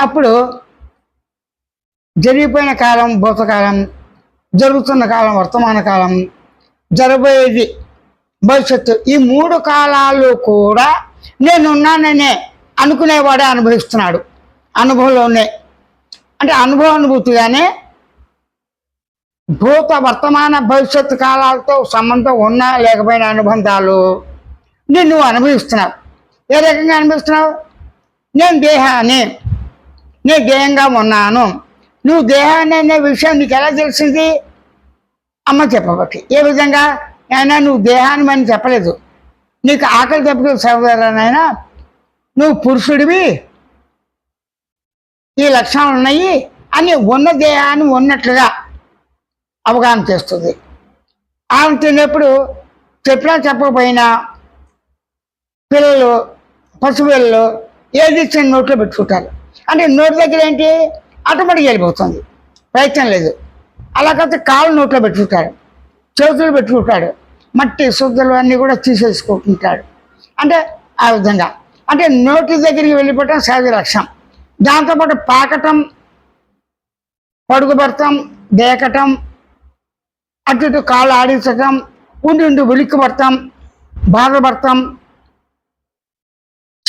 అప్పుడు జరిగిపోయిన కాలం భూతకాలం జరుగుతున్న కాలం వర్తమాన కాలం జరగబోయేది భవిష్యత్తు. ఈ మూడు కాలాలు కూడా నేనున్నాననే అనుకునేవాడే అనుభవిస్తున్నాడు. అనుభవంలోనే. అంటే అనుభవ అనుభూతిగానే భూత వర్తమాన భవిష్యత్తు కాలాలతో సంబంధం ఉన్నా లేకపోయిన అనుబంధాలు నేను నువ్వు అనుభవిస్తున్నావు ఏ రకంగా అనుభవిస్తున్నావు? నేను దేహాన్ని నేను దేహంగా ఉన్నాను నువ్వు దేహాన్ని అనే విషయం నీకు ఎలా తెలిసింది? అమ్మ చెప్పబట్టి. ఏ విధంగా? అయినా నువ్వు దేహాన్ని అని చెప్పలేదు. నీకు ఆకలి దెబ్బకి సహోదరునైనా నువ్వు పురుషుడివి. ఈ లక్షణాలు ఉన్నాయి అని ఉన్న దేహాన్ని ఉన్నట్లుగా అవగాహన చేస్తుంది. ఆమె తిన్నప్పుడు చెప్పినా చెప్పకపోయినా పిల్లలు పసిపిల్లలు ఏది ఇచ్చిన నోట్లో పెట్టుకుంటారు. అంటే నోటి దగ్గర ఏంటి? ఆటోమేటిక్ వెళ్ళిపోతుంది. ప్రయత్నం లేదు. అలా కాకపోతే కాళ్ళు నోట్లో పెట్టుకుంటాడు. చేతులు పెట్టుకుంటాడు. మట్టి శుద్ధులు అన్నీ కూడా తీసేసుకుంటుంటాడు. అంటే ఆ విధంగా. అంటే నోటి దగ్గరికి వెళ్ళిపోవటం సహజ లక్ష్యం దాంతోపాటు పాకటం పడుగుబడతాం దేకటం అటు ఇటు కాళ్ళు ఆడించటం ఉండి ఉండి ఉలిక్కుపడతాం బాధపడతాం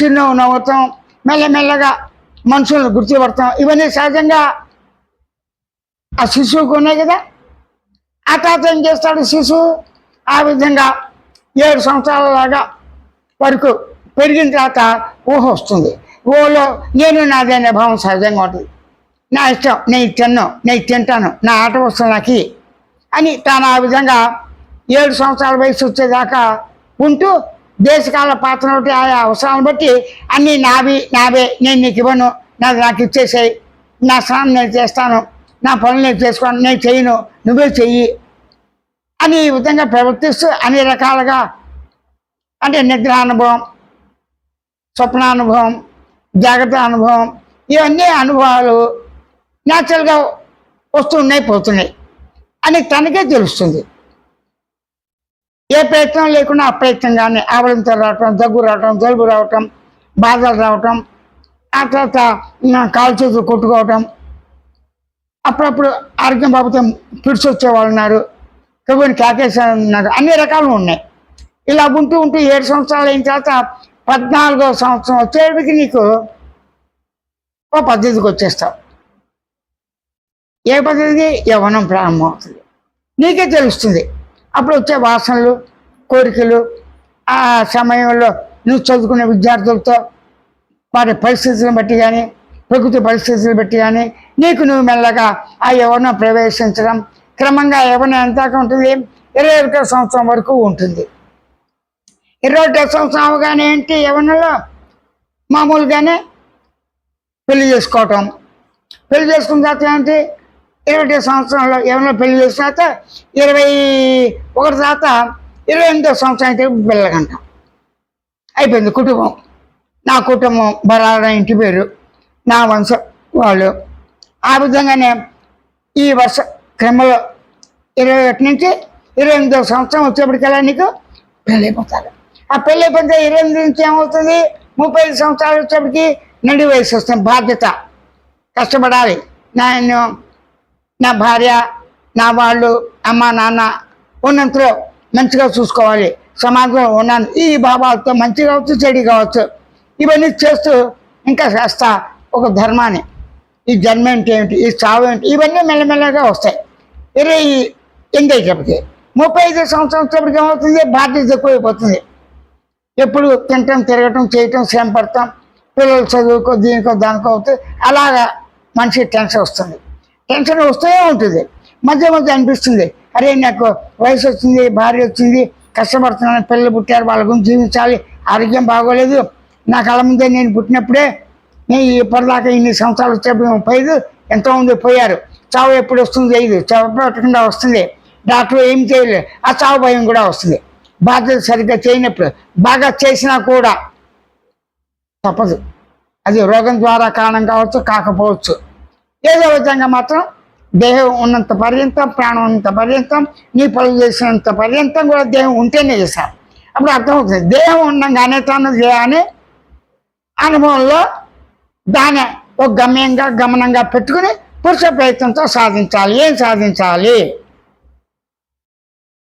చిన్న నవ్వుతాం మెల్లమెల్లగా మనుషులను గుర్తుపడతాం. ఇవన్నీ సహజంగా ఆ శిశువుకు ఉన్నాయి కదా? ఆ తాత ఏం చేస్తాడు? శిశువు ఆ విధంగా ఏడు సంవత్సరాల లాగా వరకు పెరిగిన తర్వాత ఊహ వస్తుంది. ఊహలో నేను నాదే అనే భావం సహజంగా ఉంటుంది. నా ఇష్టం నేను తిన్నాను నేను తింటాను నా ఆట వస్తువు నాకు. అని తాను ఆ విధంగా ఏడు సంవత్సరాల వయసు వచ్చేదాకా ఉంటూ దేశకాల పాత్ర ఒకటి ఆయా అవసరాలను బట్టి అన్నీ నావి నావే నేను నీకు ఇవ్వను నాది నాకు ఇచ్చేసేయి. నా స్నానం నేను చేస్తాను నా పనులు నేను చేసుకోను నేను చేయను నువ్వే చెయ్యి అని ఈ విధంగా ప్రవర్తిస్తూ అన్ని రకాలుగా అంటే నిద్ర అనుభవం స్వప్నానుభవం జాగ్రత్త అనుభవం ఇవన్నీ అనుభవాలు న్యాచురల్గా వస్తున్నాయి పోతున్నాయి అని తనకే తెలుస్తుంది. ఏ ప్రయత్నం లేకుండా అప్రయత్నంగానే ఆవలింత రావటం దగ్గు రావటం జలుబు రావటం బాధలు రావటం ఆ తర్వాత కాలు చేతులు కొట్టుకోవటం. అప్పుడప్పుడు ఆరోగ్యం బాబుతో పిడిచి వచ్చేవాళ్ళు ఉన్నారు. కబుని కాకేశ్వర ఉన్నారు. అన్ని రకాలు ఉన్నాయి. ఇలా ఉంటూ ఉంటూ ఏడు సంవత్సరాలు అయిన తర్వాత పద్నాలుగో సంవత్సరం వచ్చేటికి నీకు ఓ పద్ధతికి వచ్చేస్తావు. ఏ పద్ధతి? యవనం ప్రారంభమవుతుంది. నీకే తెలుస్తుంది. అప్పుడు వచ్చే వాసనలు కోరికలు ఆ సమయంలో నువ్వు చదువుకునే విద్యార్థులతో వారి పరిస్థితులను బట్టి కానీ ప్రకృతి పరిస్థితులను బట్టి కానీ నీకు నువ్వు మెల్లగా ఆ యవనం ప్రవేశించడం క్రమంగా యవనం ఎంత ఉంటుంది? ఇరవై ఒకటో సంవత్సరం వరకు ఉంటుంది. ఇరవై ఒకటో సంవత్సరం అవగానే ఏంటి యవనంలో? మామూలుగానే పెళ్ళి చేసుకోవటం. పెళ్ళి చేసుకున్న తర్వాత ఏంటి? ఇరవై సంవత్సరంలో ఎవరినో పెళ్ళి చేసిన తర్వాత ఇరవై ఒకటి తర్వాత ఇరవై ఎనిమిదో సంవత్సరం అయితే పిల్లకంటాం అయిపోయింది కుటుంబం. నా కుటుంబం బరాల ఇంటి పేరు నా వంశం వాళ్ళు. ఆ విధంగానే ఈ వర్ష క్రమంలో ఇరవై ఒకటి నుంచి ఇరవై ఎనిమిదో సంవత్సరం వచ్చేప్పటికల్లా నీకు పెళ్ళి అయిపోతారు. ఆ పెళ్ళి అయిపోతే ఇరవై ఎనిమిది నుంచి ఏమవుతుంది? ముప్పై ఐదు సంవత్సరాలు వచ్చేప్పటికి నిండి వయసు వస్తుంది బాధ్యత. కష్టపడాలి. నేను నా భార్య నా వాళ్ళు అమ్మ నాన్న ఉన్నంతలో మంచిగా చూసుకోవాలి. సమాజంలో ఉన్నాను. ఈ భావాలతో మంచి కావచ్చు చెడు కావచ్చు ఇవన్నీ చేస్తూ ఇంకా చేస్తా ఒక ధర్మాన్ని. ఈ జన్మ ఏంటి ఏమిటి ఈ చావు ఏంటి ఇవన్నీ మెల్లమెల్లగా వస్తాయి. ఇరవై ఎనిమిది అయినప్పటికీ ముప్పై ఐదు సంవత్సరం వచ్చేప్పటికి ఏమవుతుంది? బాధ్యత ఎక్కువైపోతుంది. ఎప్పుడు తినటం తిరగటం చేయటం శ్రమ పడతాం. పిల్లలు చదువుకో దీనికో దానికో అవుతుంది అలాగా మనిషి టెన్షన్ వస్తుంది. టెన్షన్ వస్తూనే ఉంటుంది. మధ్య మధ్య అనిపిస్తుంది. అరే నాకు వయసు వచ్చింది భార్య వచ్చింది కష్టపడుతున్నాను పిల్లలు పుట్టారు వాళ్ళ గురించి జీవించాలి ఆరోగ్యం బాగోలేదు. నా కళ ముందే నేను పుట్టినప్పుడే నేను ఇప్పటిదాకా ఇన్ని సంవత్సరాలు వచ్చేప్పుడు ముప్పై ఐదు ఎంతోమంది పోయారు. చావు ఎప్పుడు వస్తుంది తెలియదు చావు పెట్టకుండా వస్తుంది. డాక్టర్ ఏం చేయలేదు ఆ చావు భయం కూడా వస్తుంది. బాధ్యత సరిగ్గా చేయనప్పుడు బాగా చేసినా కూడా తప్పదు. అది రోగం ద్వారా కారణం కావచ్చు కాకపోవచ్చు. ఏదో విధంగా మాత్రం దేహం ఉన్నంత పర్యంతం ప్రాణం ఉన్నంత పర్యంతం నీ పనులు చేసినంత పర్యంతం కూడా దేహం ఉంటేనే చేశారు అప్పుడు అర్థమవుతుంది. దేహం ఉండగానే తను చేయాలని అనుభవంలో దాని ఒక గమ్యంగా గమనంగా పెట్టుకుని పురుష ప్రయత్నంతో సాధించాలి. ఏం సాధించాలి?